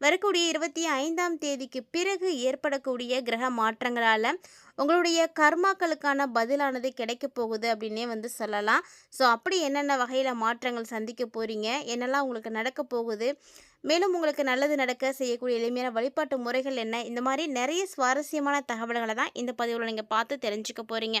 வரக்கூடிய இருபத்தி ஐந்தாம் தேதிக்கு பிறகு ஏற்படக்கூடிய கிரக மாற்றங்களால் உங்களுடைய கர்மாக்களுக்கான பதிலானது கிடைக்க போகுது அப்படின்னே வந்து சொல்லலாம். ஸோ அப்படி என்னென்ன வகையில் மாற்றங்கள் சந்திக்க போகிறீங்க என்னெல்லாம் உங்களுக்கு நடக்க போகுது? மேலும் உங்களுக்கு நல்லது நடக்க செய்யக்கூடிய எளிமையான வழிபாட்டு முறைகள் என்ன? இந்த மாதிரி நிறைய சுவாரஸ்யமான தகவல்களை தான் இந்த பதிவில் நீங்கள் பார்த்து தெரிஞ்சுக்க போகிறீங்க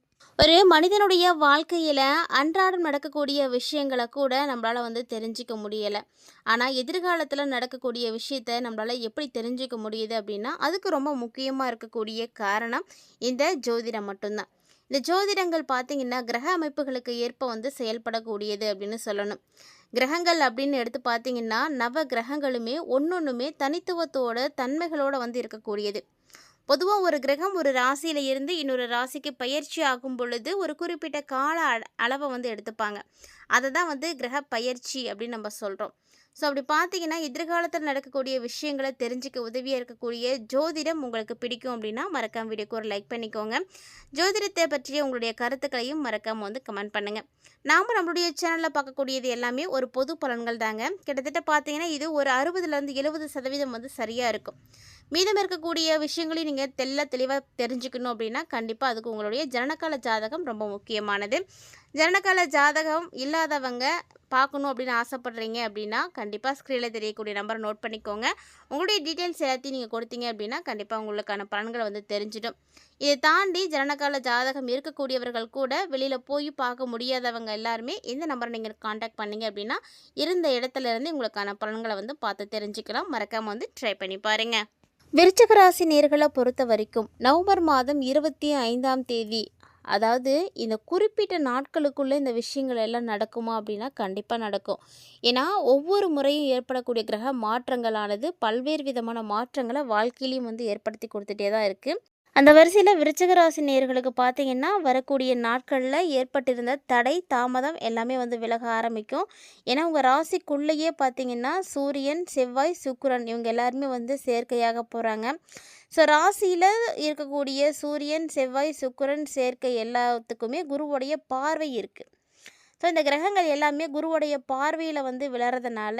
ஒரு மனிதனுடைய வாழ்க்கையில் அன்றாடம் நடக்கக்கூடிய விஷயங்களை கூட நம்மளால் வந்து தெரிஞ்சிக்க முடியலை. ஆனால் எதிர்காலத்தில் நடக்கக்கூடிய விஷயத்த நம்மளால் எப்படி தெரிஞ்சிக்க முடியுது அப்படின்னா அதுக்கு ரொம்ப முக்கியமாக இருக்கக்கூடிய காரணம் இந்த ஜோதிடம் மட்டும்தான். இந்த ஜோதிடங்கள் பார்த்திங்கன்னா கிரக அமைப்புகளுக்கு ஏற்ப வந்து செயல்படக்கூடியது அப்படின்னு சொல்லணும். கிரகங்கள் அப்படின்னு எடுத்து பார்த்தீங்கன்னா நவ கிரகங்களுமே ஒன்றொன்றுமே தனித்துவத்தோட தன்மைகளோடு வந்து இருக்கக்கூடியது. பொதுவாக ஒரு கிரகம் ஒரு ராசியில் இருந்து இன்னொரு ராசிக்கு பயிற்சி ஆகும் பொழுது ஒரு குறிப்பிட்ட கால அளவை வந்து எடுத்துப்பாங்க. அதை தான் வந்து கிரக பயிற்சி அப்படின்னு நம்ம சொல்கிறோம் ஸோ அப்படி பார்த்தீங்கன்னா எதிர்காலத்தில் நடக்கக்கூடிய விஷயங்களை தெரிஞ்சுக்க உதவியாக இருக்கக்கூடிய ஜோதிடம் உங்களுக்கு பிடிக்கும் அப்படின்னா மறக்காம வீடியோக்கு ஒரு லைக் பண்ணிக்கோங்க. ஜோதிடத்தை பற்றிய உங்களுடைய கருத்துக்களையும் மறக்காமல் வந்து கமெண்ட் பண்ணுங்கள் நாம் நம்மளுடைய சேனலில் பார்க்கக்கூடியது எல்லாமே ஒரு பொது பலன்கள் தாங்க. கிட்டத்தட்ட பார்த்தீங்கன்னா இது ஒரு அறுபதுலேருந்து எழுபது சதவீதம் வந்து சரியாக இருக்கும். மீதம் இருக்கக்கூடிய விஷயங்களையும் நீங்கள் தெல்ல தெளிவாக தெரிஞ்சுக்கணும் அப்படின்னா கண்டிப்பாக அதுக்கு உங்களுடைய ஜனனகால ஜாதகம் ரொம்ப முக்கியமானது. ஜனனகால ஜாதகம் இல்லாதவங்க பார்க்கணும் அப்படின்னு ஆசைப்பட்றீங்க அப்படின்னா கண்டிப்பாக ஸ்க்ரீனில் தெரியக்கூடிய நம்பரை நோட் பண்ணிக்கோங்க. உங்களுடைய டீட்டெயில்ஸ் எல்லாத்தையும் நீங்கள் கொடுத்தீங்க அப்படின்னா கண்டிப்பாக உங்களுக்கான பலன்களை வந்து தெரிஞ்சிடும். இதை தாண்டி ஜனனகால ஜாதகம் இருக்கக்கூடியவர்கள் கூட வெளியில் போய் பார்க்க முடியாதவங்க எல்லாருமே இந்த நம்பரை நீங்கள் காண்டாக்ட் பண்ணீங்க அப்படின்னா இருந்த இடத்துலேருந்து உங்களுக்கான பலன்களை வந்து பார்த்து தெரிஞ்சுக்கலாம். மறக்காமல் வந்து ட்ரை பண்ணி பாருங்கள் விருச்சகராசி நேர்களை பொறுத்த வரைக்கும் நவம்பர் மாதம் இருபத்தி ஐந்தாம் தேதி அதாவது இந்த குறிப்பிட்ட நாட்களுக்குள்ளே இந்த விஷயங்கள் எல்லாம் நடக்குமா அப்படின்னா கண்டிப்பாக நடக்கும். ஏன்னா ஒவ்வொரு முறையும் ஏற்படக்கூடிய கிரக மாற்றங்களானது பல்வேறு விதமான மாற்றங்களை வாழ்க்கையிலையும் வந்து ஏற்படுத்தி கொடுத்துட்டே தான் இருக்குது அந்த வரிசையில் விருச்சிக ராசி நேர்களுக்கு பார்த்தீங்கன்னா வரக்கூடிய நாட்களில் ஏற்பட்டிருந்த தடை தாமதம் எல்லாமே வந்து விலக ஆரம்பிக்கும். ஏன்னா உங்கள் ராசிக்குள்ளேயே பார்த்தீங்கன்னா சூரியன் செவ்வாய் சுக்கிரன் இவங்க எல்லாருமே வந்து சேர்க்கையாக போகிறாங்க ஸோ ராசியில் இருக்கக்கூடிய சூரியன் செவ்வாய் சுக்கரன் சேர்க்கை எல்லாத்துக்குமே குருவுடைய பார்வை இருக்குது ஸோ இந்த கிரகங்கள் எல்லாமே குருவுடைய பார்வையில் வந்து விளறதுனால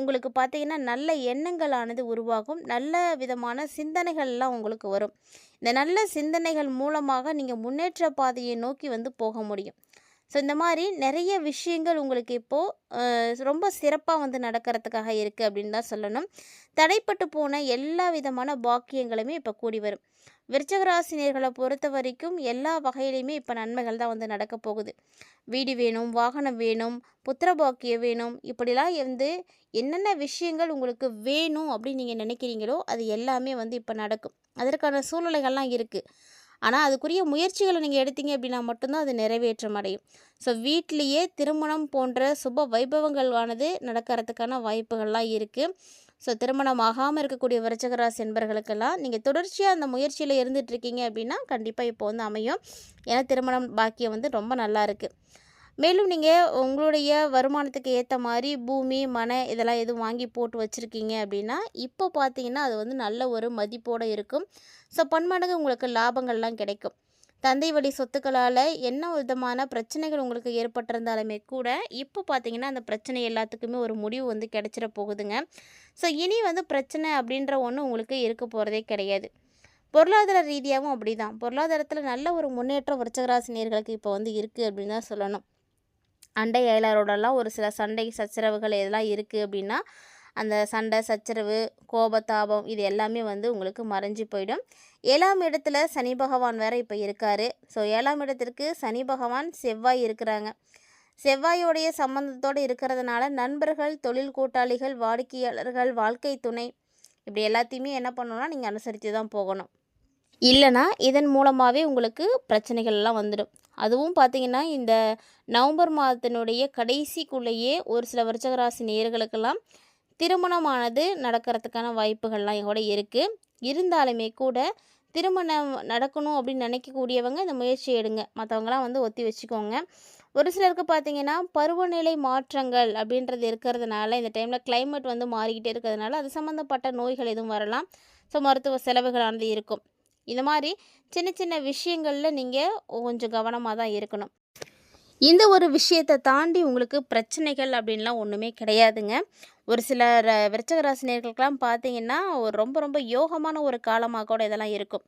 உங்களுக்கு பார்த்திங்கன்னா நல்ல எண்ணங்களானது உருவாகும். நல்ல விதமான சிந்தனைகள்லாம் உங்களுக்கு வரும். இந்த நல்ல சிந்தனைகள் மூலமாக நீங்கள் முன்னேற்ற பாதையை நோக்கி வந்து போக முடியும். ஸோ இந்த மாதிரி நிறைய விஷயங்கள் உங்களுக்கு இப்போது ரொம்ப சிறப்பாக வந்து நடக்கிறதுக்காக இருக்குது அப்படின்னு தான் சொல்லணும். தடைப்பட்டு போன எல்லா விதமான பாக்கியங்களுமே இப்போ கூடி வரும். விருச்சகராசினியர்களை பொறுத்த வரைக்கும் எல்லா வகையிலையுமே இப்போ நன்மைகள் தான் வந்து நடக்க போகுது. வீடு வேணும் வாகனம் வேணும் புத்திரபாக்கியம் வேணும் இப்படிலாம் வந்து என்னென்ன விஷயங்கள் உங்களுக்கு வேணும் அப்படின்னு நீங்கள் நினைக்கிறீங்களோ அது எல்லாமே வந்து இப்போ நடக்கும். அதற்கான சூழ்நிலைகள்லாம் இருக்குது ஆனால் அதுக்குரிய முயற்சிகளை நீங்கள் எடுத்தீங்க அப்படின்னா மட்டும்தான் அது நிறைவேற்றம் அடையும். ஸோ வீட்லேயே திருமணம் போன்ற சுப வைபவங்களானது நடக்கிறதுக்கான வாய்ப்புகள்லாம் இருக்குது ஸோ திருமணம் ஆகாமல் இருக்கக்கூடிய விருச்சகராசி என்பர்களுக்கெல்லாம் நீங்கள் தொடர்ச்சியாக அந்த முயற்சியில் இருந்துகிட்ருக்கீங்க அப்படின்னா கண்டிப்பாக இப்போ வந்து அமையும். ஏன்னா திருமணம் பாக்கியம் வந்து ரொம்ப நல்லா இருக்குது மேலும் நீங்கள் உங்களுடைய வருமானத்துக்கு ஏற்ற மாதிரி பூமி மனை இதெல்லாம் எதுவும் வாங்கி போட்டு வச்சுருக்கீங்க அப்படின்னா இப்போ பார்த்தீங்கன்னா அது வந்து நல்ல ஒரு மதிப்போடு இருக்கும். ஸோ பன்மடங்கு உங்களுக்கு லாபங்கள்லாம் கிடைக்கும். தந்தை வழி சொத்துக்களால் என்ன விதமான பிரச்சனைகள் உங்களுக்கு ஏற்பட்டிருந்தாலுமே கூட இப்போ பார்த்தீங்கன்னா அந்த பிரச்சனை எல்லாத்துக்குமே ஒரு முடிவு வந்து கிடைச்சிட போகுதுங்க. ஸோ இனி வந்து பிரச்சனை அப்படின்ற ஒன்று உங்களுக்கு இருக்க போகிறதே கிடையாது. பொருளாதார ரீதியாகவும் அப்படி தான் பொருளாதாரத்தில் நல்ல ஒரு முன்னேற்றம் விருச்சகராசினியர்களுக்கு இப்போ வந்து இருக்குது அப்படின்னு தான் சொல்லணும். அண்டை அயலாரோடலாம் ஒரு சில சண்டை சச்சரவுகள் இதெல்லாம் இருக்குது அப்படின்னா அந்த சண்டை சச்சரவு கோபத்தாபம் இது எல்லாமே வந்து உங்களுக்கு மறைஞ்சு போயிடும். ஏழாம் இடத்துல சனி பகவான் வேறு இப்போ இருக்கார். ஸோ ஏழாம் இடத்திற்கு சனி பகவான் செவ்வாய் இருக்கிறாங்க. செவ்வாயோடைய சம்மந்தத்தோடு இருக்கிறதுனால நண்பர்கள் தொழில் கூட்டாளிகள் வாடிக்கையாளர்கள் வாழ்க்கை துணை இப்படி எல்லாத்தையுமே என்ன பண்ணணும்னா நீங்கள் அனுசரித்து தான் போகணும். இல்லைனா இதன் மூலமாகவே உங்களுக்கு பிரச்சனைகள்லாம் வந்துடும். அதுவும் பார்த்திங்கன்னா இந்த நவம்பர் மாதத்தினுடைய கடைசிக்குள்ளேயே ஒரு சில வருஷகராசி நேர்களுக்கெல்லாம் திருமணமானது நடக்கிறதுக்கான வாய்ப்புகள்லாம் கூட இருக்குது இருந்தாலுமே கூட திருமணம் நடக்கணும் அப்படின்னு நினைக்கக்கூடியவங்க இந்த முயற்சி எடுங்க. மற்றவங்களாம் வந்து ஒத்தி வச்சுக்கோங்க. ஒரு சிலருக்கு பார்த்தீங்கன்னா பருவநிலை மாற்றங்கள் அப்படின்றது இருக்கிறதுனால இந்த டைமில் கிளைமேட் வந்து மாறிக்கிட்டே இருக்கிறதுனால அது சம்மந்தப்பட்ட நோய்கள் எதுவும் வரலாம். ஸோ மருத்துவ செலவுகளானது இருக்கும். இந்த மாதிரி சின்ன சின்ன விஷயங்களில் நீங்கள் கொஞ்சம் கவனமாக தான் இருக்கணும். இந்த ஒரு விஷயத்தை தாண்டி உங்களுக்கு பிரச்சனைகள் அப்படின்லாம் ஒன்றுமே கிடையாதுங்க. ஒரு சில ர விருச்சிக பார்த்தீங்கன்னா ஒரு ரொம்ப ரொம்ப யோகமான ஒரு காலமாக கூட இதெல்லாம் இருக்கும்.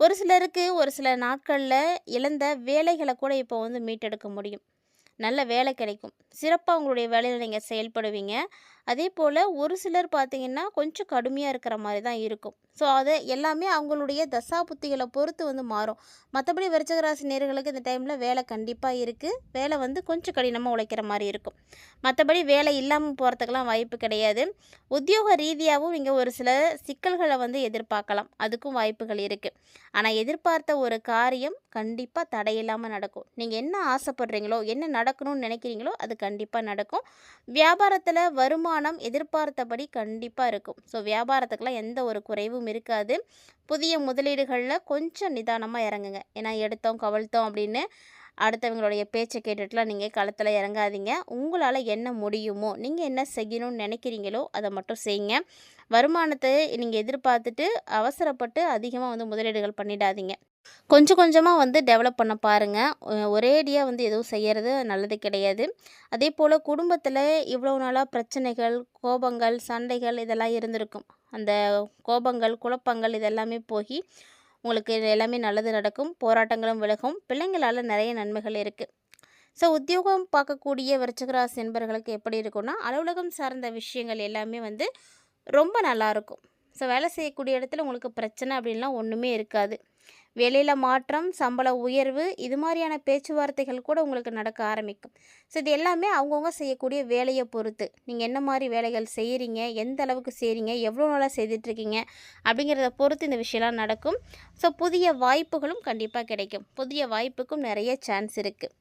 ஒரு சிலருக்கு ஒரு சில நாட்களில் இழந்த வேலைகளை கூட இப்போ வந்து மீட்டெடுக்க முடியும். நல்ல வேலை கிடைக்கும். சிறப்பாக உங்களுடைய வேலையில் நீங்கள் செயல்படுவீங்க. அதே போல் ஒரு சிலர் பார்த்திங்கன்னா கொஞ்சம் கடுமையாக இருக்கிற மாதிரி தான் இருக்கும். ஸோ அது எல்லாமே அவங்களுடைய தசா புத்திகளை பொறுத்து வந்து மாறும். மற்றபடி விருச்சகராசி நேர்களுக்கு இந்த டைமில் வேலை கண்டிப்பாக இருக்குது வேலை வந்து கொஞ்சம் கடினமாக உழைக்கிற மாதிரி இருக்கும். மற்றபடி வேலை இல்லாமல் போகிறதுக்கெல்லாம் வாய்ப்பு கிடையாது. உத்தியோக ரீதியாகவும் இங்கே ஒரு சில சிக்கல்களை வந்து எதிர்பார்க்கலாம். அதுக்கும் வாய்ப்புகள் இருக்குது ஆனால் எதிர்பார்த்த ஒரு காரியம் கண்டிப்பாக தடையில்லாமல் நடக்கும். நீங்கள் என்ன ஆசைப்படுறீங்களோ என்ன நடக்கணும்னு நினைக்கிறீங்களோ அது கண்டிப்பாக நடக்கும். வியாபாரத்தில் வருமானம் வருமானம் எதிர்பார்த்தபடி கண்டிப்பாக இருக்கும். ஸோ வியாபாரத்துக்கெல்லாம் எந்த ஒரு குறைவும் இருக்காது. புதிய முதலீடுகளில் கொஞ்சம் நிதானமாக இறங்குங்க. ஏன்னா எடுத்தோம் கவிழ்த்தோம் அப்படின்னு அடுத்தவங்களுடைய பேச்சை கேட்டுட்டுலாம் நீங்கள் களத்தில் இறங்காதீங்க. உங்களால் என்ன முடியுமோ நீங்கள் என்ன செய்யணும்னு நினைக்கிறீங்களோ அதை மட்டும் செய்யுங்க. வருமானத்தை நீங்கள் எதிர்பார்த்துட்டு அவசரப்பட்டு அதிகமாக வந்து முதலீடுகள் பண்ணிடாதீங்க. கொஞ்சம் கொஞ்சமாக வந்து டெவலப் பண்ண பாருங்கள் ஒரேடியாக வந்து எதுவும் செய்கிறது நல்லது கிடையாது. அதே போல் குடும்பத்தில் இவ்வளோ நாளாக பிரச்சனைகள் கோபங்கள் சண்டைகள் இதெல்லாம் இருந்திருக்கும். அந்த கோபங்கள் குழப்பங்கள் இதெல்லாமே போய் உங்களுக்கு இது எல்லாமே நல்லது நடக்கும். போராட்டங்களும் விலகும். பிள்ளைங்களால் நிறைய நன்மைகள் இருக்குது ஸோ உத்தியோகம் பார்க்கக்கூடிய விருச்சகராசி என்பர்களுக்கு எப்படி இருக்கும்னா அலுவலகம் சார்ந்த விஷயங்கள் எல்லாமே வந்து ரொம்ப நல்லாயிருக்கும் ஸோ வேலை செய்யக்கூடிய இடத்துல உங்களுக்கு பிரச்சனை அப்படின்லாம் ஒன்றுமே இருக்காது. வேலையில் மாற்றம் சம்பள உயர்வு இது மாதிரியான பேச்சுவார்த்தைகள் கூட உங்களுக்கு நடக்க ஆரம்பிக்கும். ஸோ இது எல்லாமே அவங்கவுங்க செய்யக்கூடிய வேலையை பொறுத்து. நீங்கள் என்ன மாதிரி வேலைகள் செய்கிறீங்க எந்த அளவுக்கு செய்கிறீங்க எவ்வளோ நாளாக செய்துட்ருக்கீங்க அப்படிங்கிறத பொறுத்து இந்த விஷயம்லாம் நடக்கும். ஸோ புதிய வாய்ப்புகளும் கண்டிப்பாக கிடைக்கும். புதிய வாய்ப்புக்கும் நிறைய சான்ஸ் இருக்குது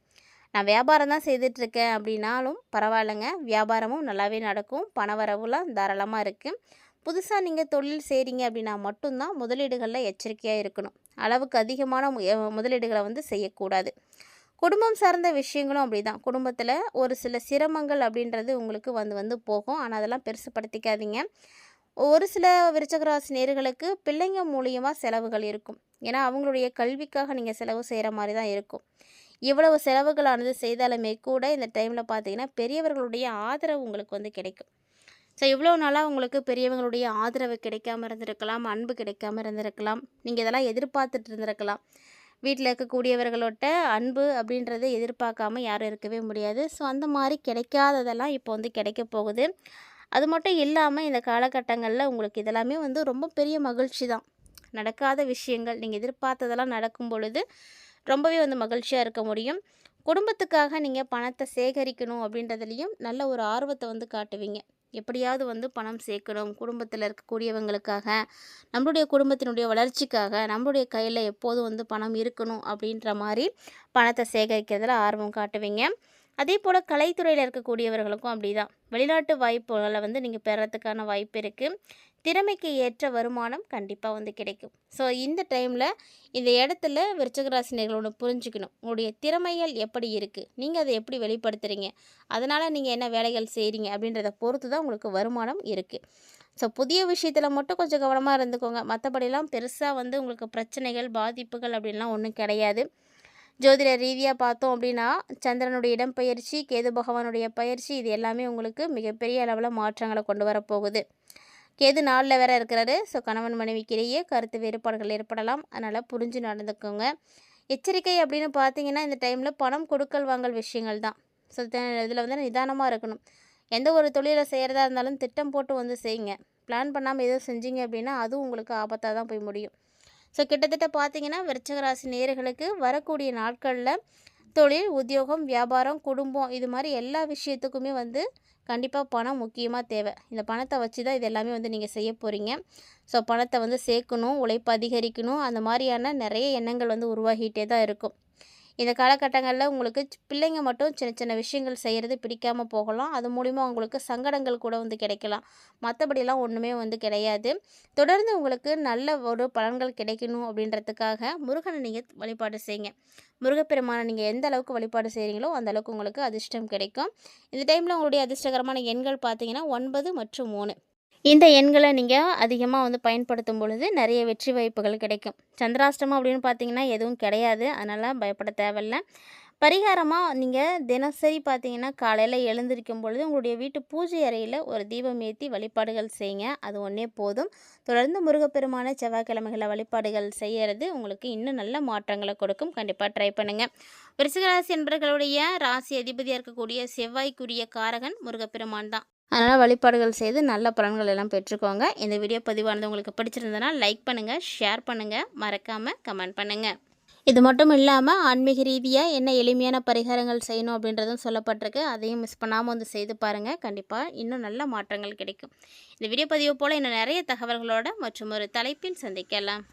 நான் வியாபாரம் தான் செய்துட்ருக்கேன் அப்படின்னாலும் பரவாயில்லைங்க. வியாபாரமும் நல்லாவே நடக்கும். பணவரவுலாம் தாராளமாக இருக்குது புதுசாக நீங்கள் தொழில் செய்கிறீங்க அப்படின்னா மட்டும்தான் முதலீடுகளில் எச்சரிக்கையாக இருக்கணும். அளவுக்கு அதிகமான மு- முதலீடுகளை வந்து செய்யக்கூடாது. குடும்பம் சார்ந்த விஷயங்களும் அப்படி தான் குடும்பத்தில் ஒரு சில சிரமங்கள் அப்படின்றது உங்களுக்கு வந்து வந்து போகும். ஆனால் அதெல்லாம் பெருசுப்படுத்திக்காதீங்க. ஒரு சில விருச்சகராசி நேர்களுக்கு பிள்ளைங்க மூலியமாக செலவுகள் இருக்கும். ஏன்னா அவங்களுடைய கல்விக்காக நீங்கள் செலவு செய்கிற மாதிரி தான் இருக்கும். இவ்வளவு செலவுகளானது செய்தாலுமே கூட இந்த டைமில் பார்த்தீங்கன்னா பெரியவர்களுடைய ஆதரவு உங்களுக்கு வந்து கிடைக்கும். ஸோ இவ்வளோ நாளாக உங்களுக்கு பெரியவங்களுடைய ஆதரவு கிடைக்காம இருந்திருக்கலாம் அன்பு கிடைக்காம இருந்திருக்கலாம். நீங்கள் இதெல்லாம் எதிர்பார்த்துட்டு இருந்திருக்கலாம். வீட்டில் இருக்கக்கூடியவர்களோட அன்பு அப்படின்றத எதிர்பார்க்காம யாரும் இருக்கவே முடியாது. ஸோ அந்த மாதிரி கிடைக்காததெல்லாம் இப்போ வந்து கிடைக்க போகுது. அது மட்டும் இல்லாமல் இந்த காலகட்டங்களில் உங்களுக்கு இதெல்லாமே வந்து ரொம்ப பெரிய மகிழ்ச்சி தான். நடக்காத விஷயங்கள் நீங்கள் எதிர்பார்த்ததெல்லாம் நடக்கும் பொழுது ரொம்பவே வந்து மகிழ்ச்சியாக இருக்க முடியும். குடும்பத்துக்காக நீங்கள் பணத்தை சேகரிக்கணும் அப்படின்றதுலையும் நல்ல ஒரு ஆர்வத்தை வந்து காட்டுவீங்க. எப்படியாவது வந்து பணம் சேர்க்கணும் குடும்பத்தில் இருக்கக்கூடியவங்களுக்காக நம்மளுடைய குடும்பத்தினுடைய வளர்ச்சிக்காக நம்மளுடைய கையில் எப்போதும் வந்து பணம் இருக்கணும் அப்படின்ற மாதிரி பணத்தை சேகரிக்கிறதுல ஆர்வம் காட்டுவீங்க. அதே போல் கலைத்துறையில் இருக்கக்கூடியவர்களுக்கும் அப்படி தான் வெளிநாட்டு வாய்ப்புகளை வந்து நீங்கள் பெறத்துக்கான வாய்ப்பு இருக்குது திறமைக்கு ஏற்ற வருமானம் கண்டிப்பாக வந்து கிடைக்கும். ஸோ இந்த டைமில் இந்த இடத்துல விருச்சகராசினியர்கள் ஒன்று புரிஞ்சுக்கணும். உங்களுடைய திறமைகள் எப்படி இருக்குது நீங்கள் அதை எப்படி வெளிப்படுத்துகிறீங்க அதனால் நீங்கள் என்ன வேலைகள் செய்கிறீங்க அப்படின்றத பொறுத்து தான் உங்களுக்கு வருமானம் இருக்குது ஸோ புதிய விஷயத்தில் மட்டும் கொஞ்சம் கவனமாக இருந்துக்கோங்க. மற்றபடிலாம் பெருசாக வந்து உங்களுக்கு பிரச்சனைகள் பாதிப்புகள் அப்படின்லாம் ஒன்றும் கிடையாது. ஜோதிட ரீதியாக பார்த்தோம் அப்படின்னா சந்திரனுடைய இடம்பெயர்ச்சி கேது பகவானுடைய பயிற்சி இது எல்லாமே உங்களுக்கு மிகப்பெரிய அளவில் மாற்றங்களை கொண்டு வரப்போகுது. கேது நாளில் வேற இருக்கிறாரு. ஸோ கணவன் மனைவிக்கிடையே கருத்து வேறுபாடுகள் ஏற்படலாம். அதனால் புரிஞ்சு நடந்துக்கோங்க. எச்சரிக்கை அப்படின்னு பார்த்தீங்கன்னா இந்த டைமில் பணம் கொடுக்கல் வாங்கல் விஷயங்கள் தான். ஸோ இதில் வந்து நிதானமாக இருக்கணும். எந்த ஒரு தொழிலை செய்கிறதா இருந்தாலும் திட்டம் போட்டு வந்து செய்யுங்க. பிளான் பண்ணாமல் எதுவும் செஞ்சீங்க அப்படின்னா அதுவும் உங்களுக்கு ஆபத்தாக தான் போய் முடியும். ஸோ கிட்டத்தட்ட பார்த்தீங்கன்னா விருச்சகராசி நேர்களுக்கு வரக்கூடிய நாட்களில் தொழில் உத்தியோகம் வியாபாரம் குடும்பம் இது மாதிரி எல்லா விஷயத்துக்குமே வந்து கண்டிப்பாக பணம் முக்கியமாக தேவை. இந்த பணத்தை வச்சு தான் இது எல்லாமே வந்து நீங்கள் செய்ய போகிறீங்க ஸோ பணத்தை வந்து சேர்க்கணும் உழைப்பு அதிகரிக்கணும் அந்த மாதிரியான நிறைய எண்ணங்கள் வந்து உருவாகிட்டே தான் இருக்கும். இந்த காலகட்டங்களில் உங்களுக்கு பிள்ளைங்க மட்டும் சின்ன சின்ன விஷயங்கள் செய்கிறது பிடிக்காமல் போகலாம். அது மூலிமா உங்களுக்கு சங்கடங்கள் கூட வந்து கிடைக்கலாம். மற்றபடிலாம் ஒன்றுமே வந்து கிடையாது. தொடர்ந்து உங்களுக்கு நல்ல ஒரு பலன்கள் கிடைக்கணும் அப்படின்றதுக்காக முருகனை நீங்கள் வழிபாடு செய்யுங்க. முருகப்பெருமானை நீங்கள் எந்த அளவுக்கு வழிபாடு செய்கிறீங்களோ அந்த அளவுக்கு உங்களுக்கு அதிர்ஷ்டம் கிடைக்கும். இந்த டைமில் உங்களுடைய அதிர்ஷ்டகரமான எண்கள் பார்த்தீங்கன்னா ஒன்பது மற்றும் மூணு. இந்த எண்களை நீங்கள் அதிகமாக வந்து பயன்படுத்தும் பொழுது நிறைய வெற்றி வாய்ப்புகள் கிடைக்கும். சந்திராஷ்டமம் அப்படின்னு பார்த்தீங்கன்னா எதுவும் கிடையாது. அதனால் பயப்பட தேவையில்ல. பரிகாரமாக நீங்கள் தினசரி பார்த்தீங்கன்னா காலையில் எழுந்திருக்கும் பொழுது உங்களுடைய வீட்டு பூஜை அறையில் ஒரு தீபம் ஏற்றி வழிபாடுகள் செய்யுங்க. அது ஒன்றே போதும். தொடர்ந்து முருகப்பெருமான செவ்வாய்க்கிழமைகளை வழிபாடுகள் செய்கிறது உங்களுக்கு இன்னும் நல்ல மாற்றங்களை கொடுக்கும். கண்டிப்பாக ட்ரை பண்ணுங்கள் விருச்சிகராசி என்பர்களுடைய ராசி அதிபதியாக இருக்கக்கூடிய செவ்வாய்க்குரிய காரகன் முருகப்பெருமான் தான். அதனால் வழிபாடுகள் செய்து நல்ல பலன்கள் எல்லாம் பெற்றுக்கோங்க. இந்த வீடியோ பதிவானது உங்களுக்கு பிடிச்சிருந்ததுன்னா லைக் பண்ணுங்கள் ஷேர் பண்ணுங்கள் மறக்காமல் கமெண்ட் பண்ணுங்கள் இது மட்டும் இல்லாமல் ஆன்மீக ரீதியாக என்ன எளிமையான பரிகாரங்கள் செய்யணும் அப்படின்றதும் சொல்லப்பட்டிருக்கு. அதையும் மிஸ் பண்ணாமல் வந்து செய்து பாருங்கள் கண்டிப்பாக இன்னும் நல்ல மாற்றங்கள் கிடைக்கும். இந்த வீடியோ பதிவு போல் இன்னும் நிறைய தகவல்களோட மற்றும் ஒரு தலைப்பில் சந்திக்கலாம்.